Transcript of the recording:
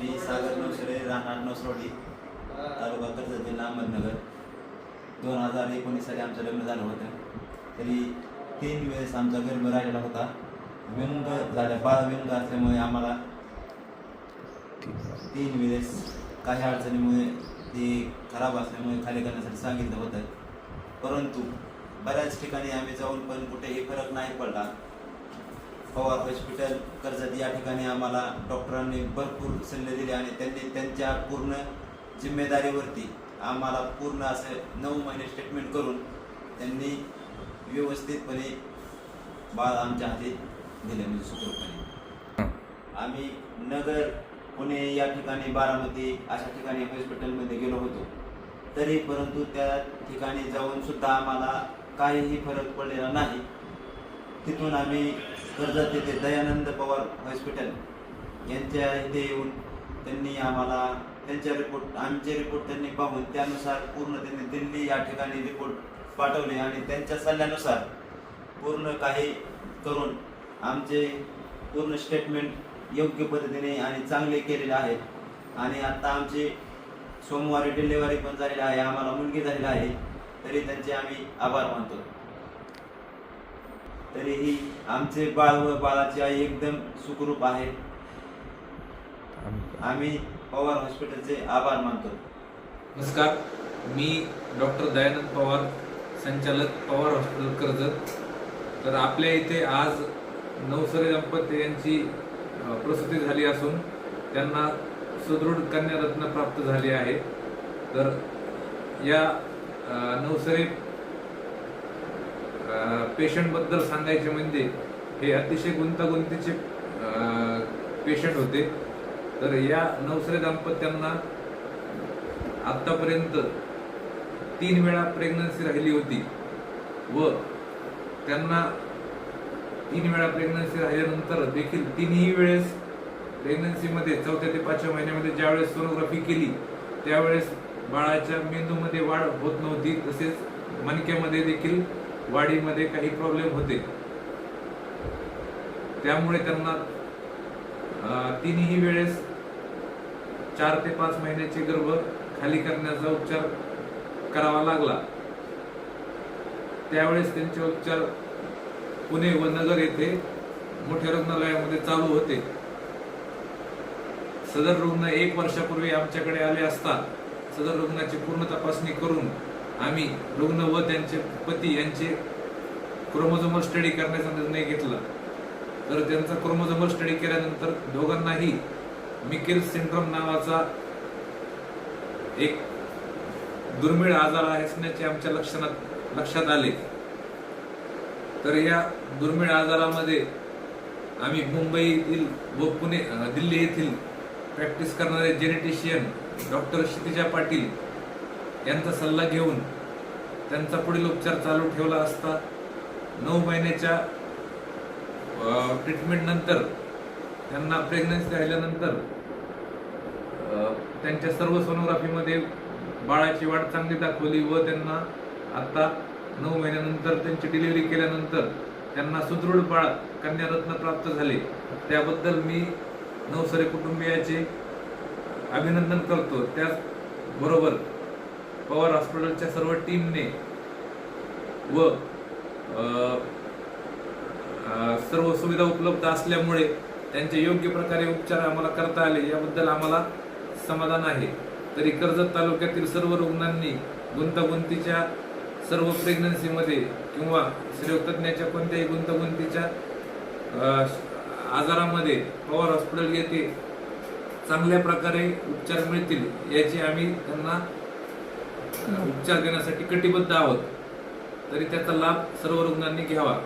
मी सागर नवसरे राहणार नसरोडी तालुका कर्जत जिल्हा अहमदनगर. दोन हजार एकोणीस साली आमचं लग्न झालं होतं. तरी तीन वेळेस आमचा गर्भ राहिलेला होता. व्यंग झाल्या बाळ व्यंग असल्यामुळे आम्हाला तीन वेळेस काही अडचणीमुळे ते खराब असल्यामुळे खाली करण्यासाठी सांगितलं होतं. परंतु बऱ्याच ठिकाणी आम्ही जाऊन पण कुठेही फरक नाही पडला. पवार हॉस्पिटल कर्जत या ठिकाणी आम्हाला डॉक्टरांनी भरपूर सल्ले दिले आणि त्यांनी त्यांच्या पूर्ण जिम्मेदारीवरती आम्हाला पूर्ण असं नऊ महिने स्टेटमेंट करून त्यांनी व्यवस्थितपणे बाळ आमच्या हाती दिले म्हणजे सुखरूपणे आम्ही नगर पुणे या ठिकाणी बारामती अशा ठिकाणी हॉस्पिटलमध्ये गेलो होतो. तरी परंतु त्या ठिकाणी जाऊन सुद्धा आम्हाला काहीही फरक पडलेला नाही. तिथून आम्ही कर्जत येथे दयानंद पवार हॉस्पिटल यांच्या इथे येऊन त्यांनी आम्हाला त्यांच्या रिपोर्ट आमचे रिपोर्ट त्यांनी पाहून त्यानुसार पूर्ण त्यांनी दिल्ली या ठिकाणी रिपोर्ट पाठवले आणि त्यांच्या सल्ल्यानुसार पूर्ण काही करून आमचे पूर्ण स्टेटमेंट योग्य पद्धतीने आणि चांगले केलेले आहेत. आणि आता आमचे सोमवारी डिलिव्हरी पण झालेली आहे आम्हाला मुलगी झालेली आहे तरी त्यांचे आम्ही आभार मानतो. तरीही आमचे बाळ व बाळाची आई एकदम सुखरूप आहे. आम्ही पवार हॉस्पिटलचे आभार मानतो. नमस्कार. मी डॉक्टर दयानंद पवार संचालक पवार हॉस्पिटल कर्जत तर आपल्या इथे आज नवसरे दंपती यांची प्रसूती झाली असून त्यांना सुदृढ कन्यारत्न प्राप्त झाली आहे. तर या नवसरे पेशंटबद्दल सांगायचे म्हणजे हे अतिशय गुंतागुंतीचे पेशंट होते. तर या नवसरे दाम्पत्यांना आत्तापर्यंत तीन वेळा प्रेग्नन्सी राहिली होती व त्यांना तीन वेळा प्रेग्नन्सी राहिल्यानंतर देखील तिन्ही वेळेस प्रेग्नन्सीमध्ये चौथ्या ते पाचव्या महिन्यामध्ये ज्यावेळेस सोनोग्राफी केली त्यावेळेस बाळाच्या मेंदूमध्ये वाढ होत नव्हती. तसेच मणक्यामध्ये देखील वाढीमध्ये काही प्रॉब्लेम होते. त्यामुळे त्यांना तिन्ही वेळेस चार ते पाच महिन्याचे गर्भ खाली करण्याचा उपचार करावा लागला. त्यावेळेस त्यांचे उपचार पुणे व नगर येथे मोठ्या रुग्णालयामध्ये चालू होते. सदर रुग्ण एक वर्षापूर्वी आमच्याकडे आले असता सदर रुग्णाची पूर्ण तपासणी करून आम्ही रुग्ण व त्यांचे पती यांचे क्रोमोझोमल स्टडी करण्याचा निर्णय घेतला. तर त्यांचा क्रोमोझोमल स्टडी केल्यानंतर दोघांनाही मिकेल सिंड्रोम नावाचा एक दुर्मिळ आजार असण्याचे आमच्या लक्षणात लक्षात आले. तर या दुर्मिळ आजारामध्ये आम्ही मुंबईतील व पुणे दिल्ली येथील प्रॅक्टिस करणारे जेनेटिशियन डॉक्टर क्षितिजा पाटील यांचा सल्ला घेऊन त्यांचा पुढील उपचार चालू ठेवला असता नऊ महिन्याच्या ट्रीटमेंट नंतर त्यांना प्रेग्नन्सी राहिल्यानंतर त्यांच्या सर्व सोनोग्राफीमध्ये बाळाची वाढ चांगली दाखवली व त्यांना आता नऊ महिन्यानंतर त्यांची डिलिव्हरी केल्यानंतर त्यांना सुदृढ बाळ कन्यारत्न प्राप्त झाले. त्याबद्दल मी नवसरे कुटुंबियाचे अभिनंदन करतो. त्याचबरोबर पवार हॉस्पिटलच्या सर्व टीमने व सर्व सुविधा उपलब्ध असल्यामुळे त्यांचे योग्य प्रकारे उपचार आम्हाला करता आले याबद्दल आम्हाला समाधान आहे. तरी कर्जत तालुक्यातील सर्व रुग्णांनी गुंतागुंतीच्या सर्व प्रेग्नन्सीमध्ये किंवा स्त्रीरोगतज्ञाच्या कोणत्याही गुंतागुंतीच्या आजारामध्ये पवार हॉस्पिटल येथे चांगल्या प्रकारे उपचार मिळतील याची आम्ही त्यांना उपचार देण्यासाठी कटिबद्ध आहोत. तरी त्याचा लाभ सर्व रुग्णांनी घ्यावा.